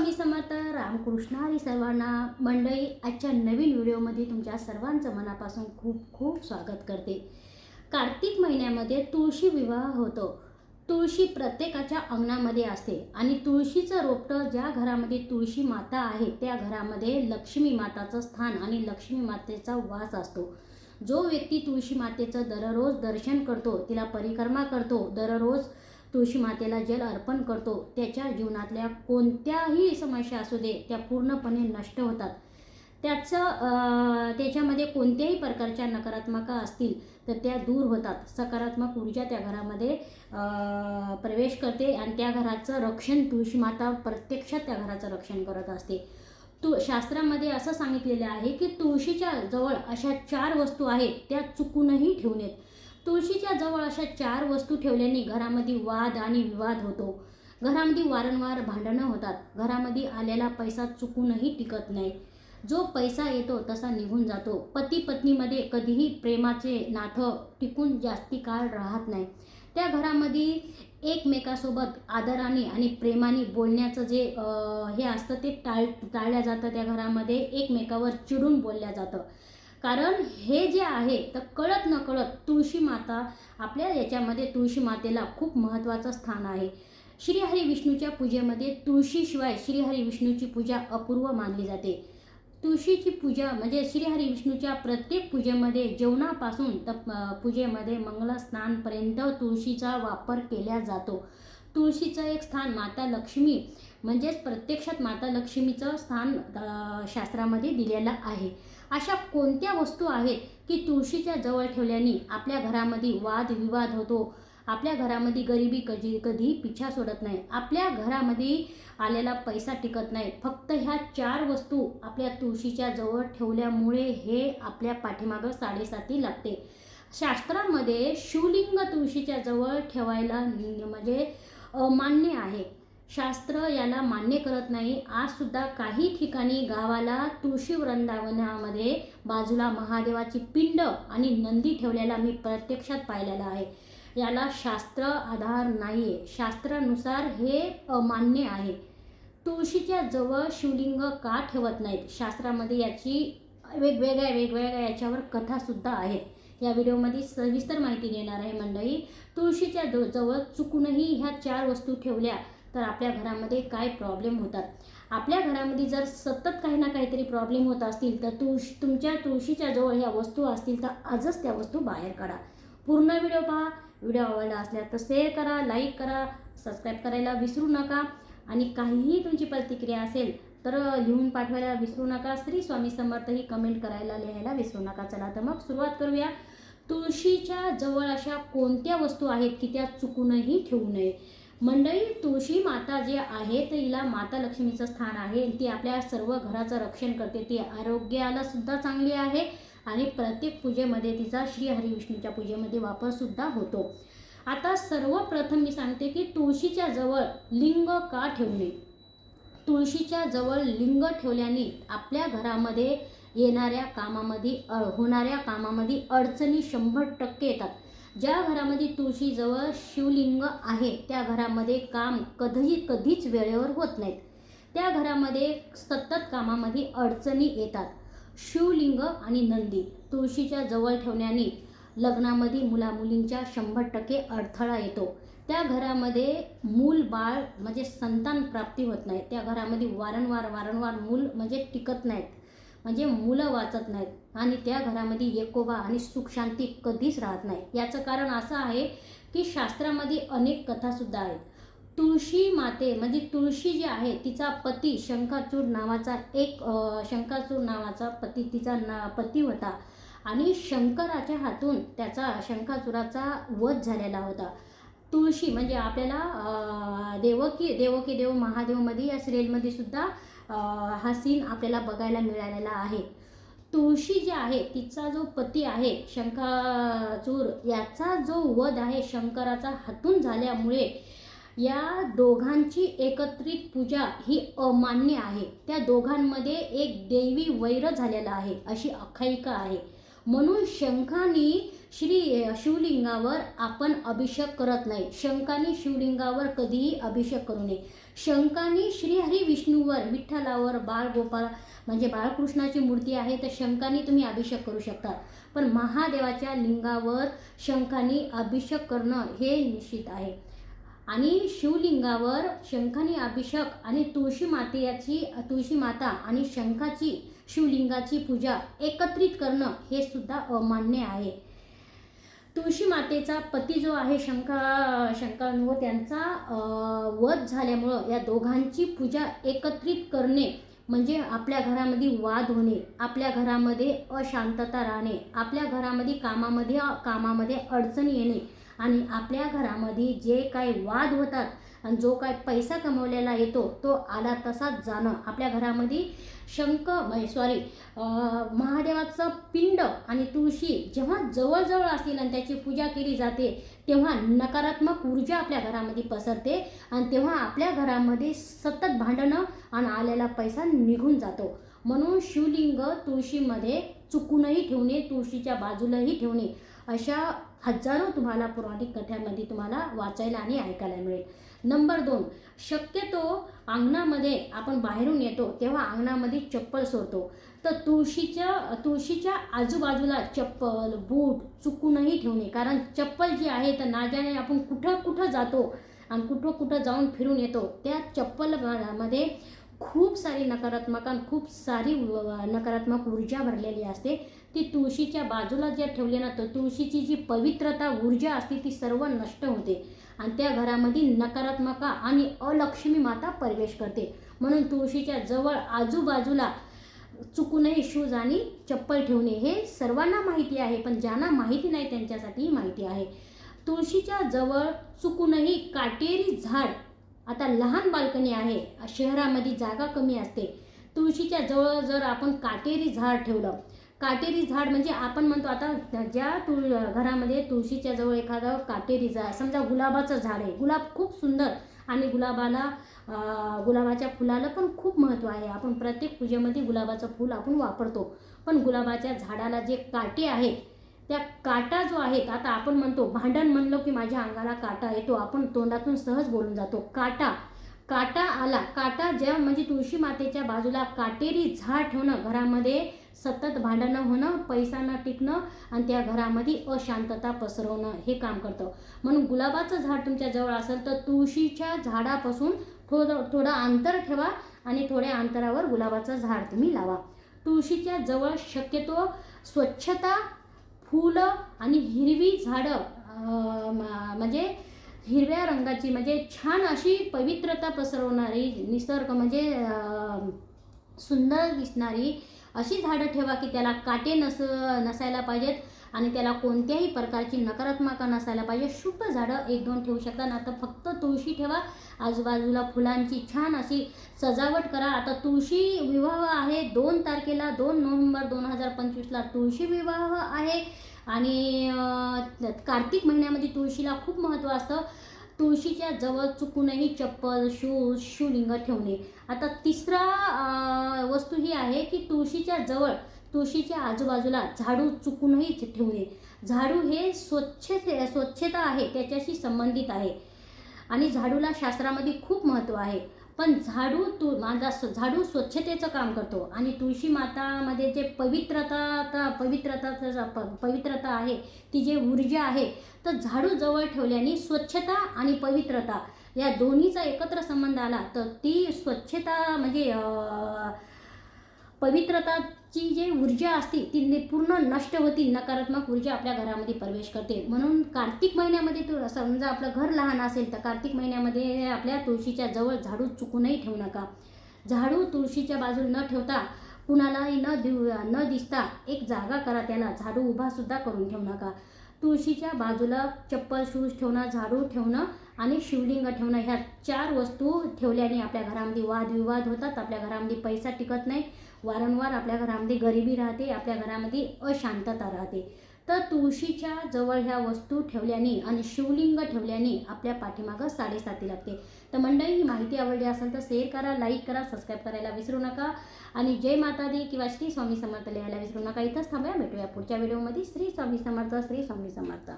स्वामी समर्थ रामकृष्ण हरी सर्वांना मंडळी आजच्या नवीन व्हिडिओमध्ये तुमच्या सर्वांचं मनापासून खूप खूप स्वागत करते. कार्तिक महिन्यामध्ये तुळशी विवाह होतो. तुळशी प्रत्येकाच्या अंगणामध्ये असते आणि तुळशीचं रोपटं ज्या घरामध्ये तुळशी माता आहे त्या घरामध्ये लक्ष्मी माताचं स्थान आणि लक्ष्मी मातेचा वास असतो. जो व्यक्ती तुळशी मातेचं दररोज दर्शन करतो तिला परिक्रमा करतो दररोज तुळशी मातेला जल अर्पण करतो. त्याच्या जीवनातल्या कोणत्याही समस्या असू दे त्या पूर्णपणे नष्ट होतात. त्याचं त्याच्यामध्ये कोणत्याही प्रकारच्या नकारात्मक असतील तर त्या दूर होतात. सकारात्मक ऊर्जा त्या घरामध्ये प्रवेश करते आणि त्या घराचं रक्षण तुळशी माता प्रत्यक्षात त्या घराचं रक्षण करत असते. तु शास्त्रामध्ये असं सांगितलेलं आहे की तुळशीच्या जवळ अशा चार वस्तू आहेत त्या चुकूनही ठेवू नयेत. तुळशीच्या जवळ अशा चार वस्तू ठेवल्याने घरामध्ये वाद आणि विवाद होतो. घरामध्ये वारंवार भांडणं होतात. घरामध्ये आलेला पैसा चुकूनही टिकत नाही. जो पैसा येतो तसा निघून जातो. पती पत्नीमध्ये कधीही प्रेमाचे नातं टिकून जास्ती काळ राहत नाही. त्या घरामध्ये एकमेकासोबत आदराने आणि प्रेमाने बोलण्याचं जे हे असतं ते टाळ टाळल्या जातं त्या घरामध्ये. एकमेकावर चिडून बोलल्या जातं. कारण हे जे आहे तर कळत न कळत तुळशी माता आपल्या याच्यामध्ये तुळशी मातेला खूप महत्त्वाचं स्थान आहे. श्रीहरी विष्णूच्या पूजेमध्ये तुळशीशिवाय श्रीहरी विष्णूची पूजा अपूर्व मानली जाते. तुळशीची पूजा म्हणजे श्रीहरी विष्णूच्या प्रत्येक पूजेमध्ये जेवणापासून तर पूजेमध्ये मंगलस्नानपर्यंत तुळशीचा वापर केला जातो. तुळशीचं एक स्थान माता लक्ष्मी म्हणजेच प्रत्यक्षात माता लक्ष्मीचं स्थान शास्त्रामध्ये दिलेलं आहे. अशा कोणत्या वस्तू आहेत की तुळशीच्या जवळ ठेवल्याने आपल्या घरामध्ये वादविवाद होतो? आपल्या घरामध्ये गरिबी कधी कधी पिछा सोडत नाही. आपल्या घरामध्ये आलेला पैसा टिकत नाही. फक्त ह्या चार वस्तू आपल्या तुळशीच्या जवळ ठेवल्यामुळे हे आपल्या पाठीमागं साडेसाती लागते. शास्त्रामध्ये शिवलिंग तुळशीच्या जवळ ठेवायला म्हणजे अमान्य आहे. शास्त्र याला मान्य करत नाही. आजसुद्धा काही ठिकाणी गावाला तुळशी वृंदावनामध्ये बाजूला महादेवाची पिंड आणि नंदी ठेवलेला मी प्रत्यक्षात पाहिलेला आहे. याला शास्त्र आधार नाही आहे शास्त्रानुसार हे अमान्य आहे. तुळशीच्या जवळ शिवलिंग का ठेवत नाहीत? शास्त्रामध्ये याची वेगवेगळ्या वेगवेगळ्या याच्यावर कथासुद्धा आहेत. या व्हिडिओमध्ये सविस्तर माहिती देणार आहे मंडळी. तुळशीच्या जवळ चुकूनही ह्या चार वस्तू ठेवल्या. तर आपल्या घरामध्ये काय प्रॉब्लेम होतात? आपल्या घरामध्ये जर सतत काही ना काहीतरी प्रॉब्लेम होत असतील तर तुळशी तुमच्या तुळशीच्या जवळ ह्या वस्तू असतील तर आजच त्या वस्तू बाहेर काढा. पूर्ण व्हिडिओ पहा. व्हिडिओ आवडला असल्या तर शेअर करा लाईक करा सबस्क्राईब करायला विसरू नका. आणि काहीही तुमची प्रतिक्रिया असेल तर लिहून पाठवायला विसरू नका. श्री स्वामी समर्थ ही कमेंट करायला लिहायला विसरू नका. चला तर मग सुरुवात करूया. तुळशीच्या जवळ अशा कोणत्या वस्तू आहेत की त्या चुकूनही ठेवू नये? मंडळी तुळशी माता जे आहे तर हिला माता लक्ष्मीचं स्थान आहे. ती आपल्या सर्व घराचं रक्षण करते. ती आरोग्याला सुद्धा चांगली आहे आणि प्रत्येक पूजेमध्ये तिचा श्री हरिविष्णूच्या पूजेमध्ये वापर सुद्धा होतो. आता सर्वप्रथम मी सांगते की तुळशीच्या जवळ लिंग का ठेवणे तुळशीच्या जवळ लिंग ठेवल्याने आपल्या घरामध्ये येणाऱ्या कामामध्ये अ, होणाऱ्या कामामध्ये अडचणी शंभर टक्के येतात. ज्या घरामध्ये तुळशीजवळ शिवलिंग आहे त्या घरामध्ये काम कधीही कधीच वेळेवर होत नाहीत. त्या घरामध्ये सतत कामामध्ये अडचणी येतात. शिवलिंग आणि नंदी तुळशीच्या जवळ ठेवण्याने लग्नामध्ये मुलामुलींच्या शंभर टक्के अडथळा येतो. त्या घरामध्ये मूल बाळ म्हणजे संतान प्राप्ती होत नाही. त्या घरामध्ये वारंवार वारंवार मूल म्हणजे टिकत नाहीत. म्हणजे मुलं वाचत नाहीत. आणि त्या घरामध्ये एकोबा आणि सुखशांती कधीच राहत नाही. याचं कारण असं आहे की शास्त्रामध्ये अनेक कथासुद्धा आहेत. तुळशी माते म्हणजे तुळशी जी आहे तिचा पती शंखाचूर नावाचा एक शंकाचूर शंखाचूर नावाचा पती तिचा ना पती होता. आणि शंकराच्या हातून त्याचा शंखाचुराचा वध झालेला होता. तुळशी म्हणजे आपल्याला देवकी देवकी देव महादेवमध्ये या सिरियलमध्ये सुद्धा हा सीन आपल्याला बघायला मिळालेला आहे. तुळशी जी आहे तिचा जो पती आहे शंकाचूर याचा जो वध आहे शंकराचा हातून झाल्यामुळे या दोघांची एकत्रित पूजा ही अमान्य आहे. त्या दोघांमध्ये एक देवी वैर झालेला आहे अशी आख्यायिका आहे. म्हणून शंखानी श्री शिवलिंगावर आपण अभिषेक करत नाही. शंखाने शिवलिंगावर कधीही अभिषेक करू नये. शंकानी श्रीहरी विष्णूवर विठ्ठलावर बाळगोपाळ म्हणजे बाळकृष्णाची मूर्ती आहे तर शंखानी तुम्ही अभिषेक करू शकता. पण महादेवाच्या लिंगावर शंखानी अभिषेक करणं हे निश्चित आहे. आणि शिवलिंगावर शंखाने अभिषेक आणि तुळशी मातेची तुळशी माता आणि शंखाची शिवलिंगाची पूजा एकत्रित करणं हे सुद्धा अमान्य आहे. तुळशी मातेचा पती जो आहे शंका शंकानु त्यांचा वध झाल्यामुळं या दोघांची पूजा एकत्रित करणे म्हणजे आपल्या घरामध्ये वाद होणे आपल्या घरामध्ये अशांतता राहणे आपल्या घरामध्ये कामामध्ये कामामध्ये अडचणी येणे आणि आपल्या घरामध्ये जे काही वाद होतात आणि जो काय पैसा कमवलेला येतो तो आला तसाच जाणं. आपल्या घरामध्ये शंख सॉरी महादेवाचं पिंड आणि तुळशी जेव्हा जवळजवळ असतील आणि त्याची पूजा केली जाते तेव्हा नकारात्मक ऊर्जा आपल्या घरामध्ये पसरते आणि तेव्हा आपल्या घरामध्ये सतत भांडणं आणि आलेला पैसा निघून जातो. म्हणून शिवलिंग तुळशीमध्ये चुकूनही ठेवणे तुळशीच्या बाजूलाही ठेवणे अशा हजारो तुम्हाला पौराणिक कथांमध्ये तुम्हाला वाचायला आणि ऐकायला मिळेल. नंबर दोन शक्यतो अंगणामध्ये आपण बाहेरून येतो तेव्हा अंगणामध्ये चप्पल सोडतो. तर तुळशीच्या तुळशीच्या आजूबाजूला चप्पल बूट चुकूनही ठेवणे. कारण चप्पल जी आहे तर नाजाने आपण कुठं कुठं जातो आणि कुठं कुठं जाऊन फिरून येतो त्या चप्पलमध्ये खूप सारी नकारात्मक आणि खूप सारी नकारात्मक ऊर्जा भरलेली असते. ती तुळशीच्या बाजूला ज्या ठेवली ना तर तुळशीची जी पवित्रता ऊर्जा असते ती सर्व नष्ट होते. आणि त्या घरामध्ये नकारात्मक आणि अलक्ष्मी माता प्रवेश करते. म्हणून तुळशीच्या जवळ आजूबाजूला चुकूनही शूज आणि चप्पल ठेवणे हे सर्वांना माहिती आहे पण ज्यांना माहिती नाही त्यांच्यासाठी माहिती आहे. तुळशीच्या जवळ चुकूनही काटेरी झाड आता लहान बाल्कनी आहे. शहरामध्ये जागा कमी असते. तुळशीच्या जवळ जर आपण काटेरी झाड ठेवलं. काटेरी झाड म्हणजे आपण म्हणतो आता ज्या तुळ घरामध्ये तुळशीच्या जवळ एखादं काटेरी झाड समजा गुलाबाचं झाड आहे. गुलाब खूप सुंदर आणि गुलाबाला गुलाबाच्या फुलाला पण खूप महत्त्व आहे. आपण प्रत्येक पूजेमध्ये गुलाबाचं फूल आपण वापरतो. पण गुलाबाच्या झाडाला जे काटे आहेत त्या काटा जो आहे आता आपण म्हणतो भांडण म्हणलो की माझ्या अंगाला काटा येतो आपण तोंडातून सहज बोलून जातो. काटा काटा आला काटा ज्या म्हणजे तुळशी मातेच्या बाजूला काटेरी झाड ठेवणं घरामध्ये सतत भांडणं होणं पैसा न टिकणं आणि त्या घरामध्ये अशांतता पसरवणं हे काम करतं. म्हणून गुलाबाचं झाड तुमच्या जवळ असेल तर तुळशीच्या झाडापासून थोडं थोडं अंतर ठेवा आणि थोड्या अंतरावर गुलाबाचं झाड तुम्ही लावा. तुळशीच्या जवळ शक्यतो स्वच्छता फुलं आणि हिरवी झाडं म्हणजे हिरव्या रंगाची म्हणजे छान अशी पवित्रता पसरवणारी निसर्ग म्हणजे सुंदर दिसणारी अशी झाडं ठेवा की त्याला काटे नस नसायला पाहिजेत. आणि त्याला कोणत्याही प्रकारची नकारात्मक नसायला पाहिजे. शुभ झाडं एक दोन ठेवू शकता. ना तर फक्त तुळशी ठेवा. आजूबाजूला फुलांची छान अशी सजावट करा. आता तुळशी विवाह आहे. दोन तारखेला दोन नोव्हेंबर दोन हजार पंचवीसला तुळशी विवाह आहे. आणि कार्तिक महिन्यामध्ये तुळशीला खूप महत्त्व असतं. तुळशीच्या जवळ चुकूनही चप्पल शूज शिवलिंग ठेवणे. आता तिसरा वस्तू ही आहे की तुळशीच्या जवळ तुळशीच्या आजूबाजूला झाडू चुकूनही ठेवणे झाडू हे स्वच्छ स्वच्छता आहे त्याच्याशी संबंधित आहे. आणि झाडूला शास्त्रामध्ये खूप महत्त्व आहे. पण झाडू तू माझा झाडू स्वच्छतेचं काम करतो. आणि तुळशी मातामध्ये जे पवित्रता पवित्रता पवित्रता आहे ती जे ऊर्जा आहे तर झाडू जवळ ठेवल्याने स्वच्छता आणि पवित्रता या दोन्हीचा एकत्र संबंध आला तर ती स्वच्छता म्हणजे पवित्रताची जी ऊर्जा असते ती पूर्ण नष्ट होती नकारात्मक ऊर्जा आपल्या घरामध्ये प्रवेश करते. म्हणून कार्तिक महिन्यामध्ये तू समजा आपलं घर लहान असेल तर कार्तिक महिन्यामध्ये आपल्या तुळशीच्या जवळ झाडू चुकूनही ठेवू नका. झाडू तुळशीच्या बाजूला न ठेवता कुणालाही न देऊ न दिसता एक जागा करा त्याला. झाडू उभासुद्धा करून ठेवू नका. तुळशीच्या बाजूला चप्पल शूज ठेवणं झाडू ठेवणं आणि शिवलिंग ठेवणं ह्या चार वस्तू ठेवल्याने आपल्या घरामध्ये वादविवाद होतात. आपल्या घरामध्ये पैसा टिकत नाही. वारंवार आपल्या घरामध्ये गरिबी राहते. आपल्या घरामध्ये अशांतता राहते. तर तुळशीच्या जवळ ह्या वस्तू ठेवल्याने आणि शिवलिंग ठेवल्याने आपल्या पाठीमागं साडेसाती लागते. तर मंडळी ही माहिती आवडली असेल तर शेअर करा लाईक करा सबस्क्राईब करायला विसरू नका. आणि जय माता दी किंवा श्री स्वामी समर्थ लिहायला विसरू नका. इथंच थांबूया. भेटूया पुढच्या व्हिडिओमध्ये श्री स्वामी समर्थ श्री स्वामी समर्थ.